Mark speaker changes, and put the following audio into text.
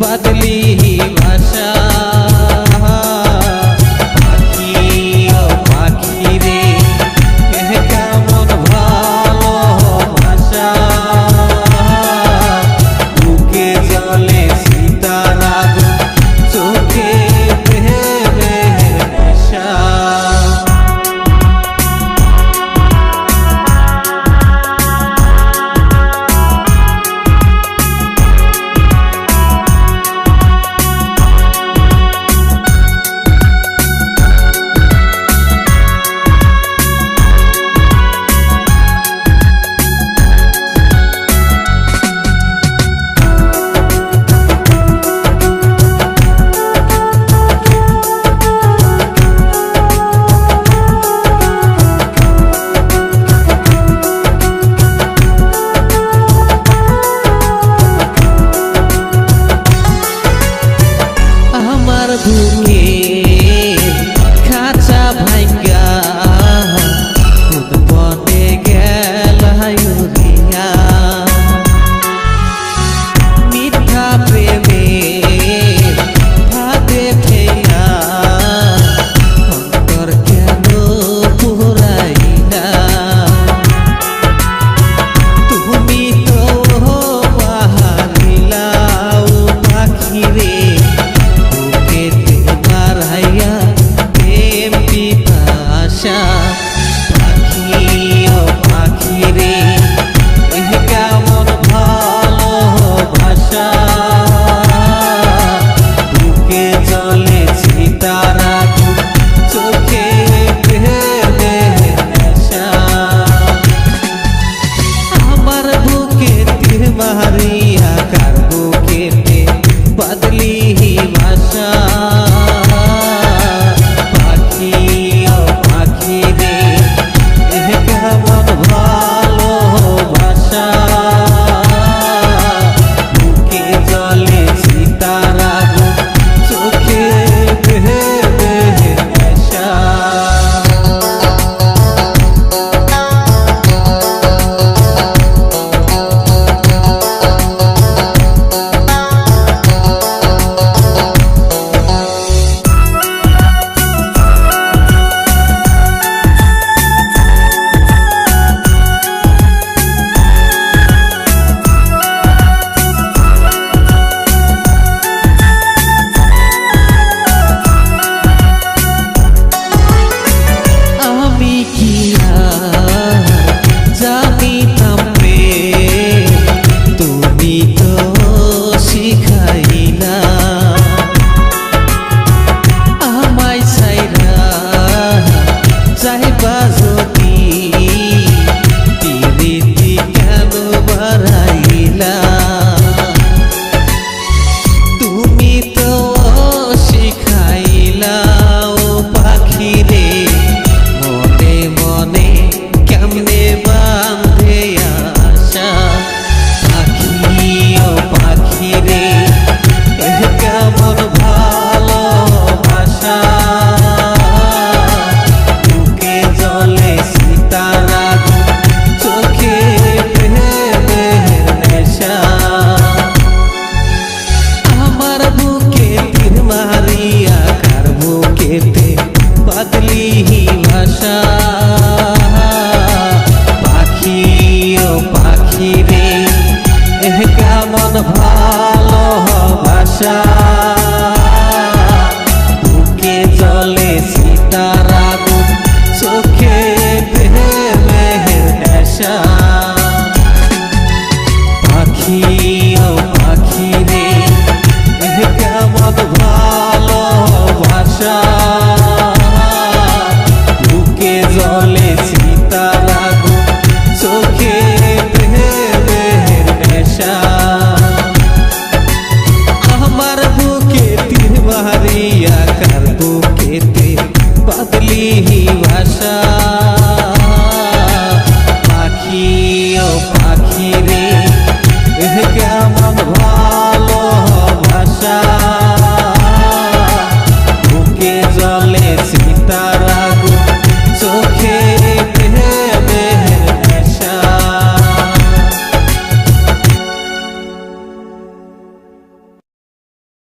Speaker 1: बदली se arrepara আশা বুকে জলে সীতার আগুন চোখে মেহের নেশা। পাখি ও পাখি রে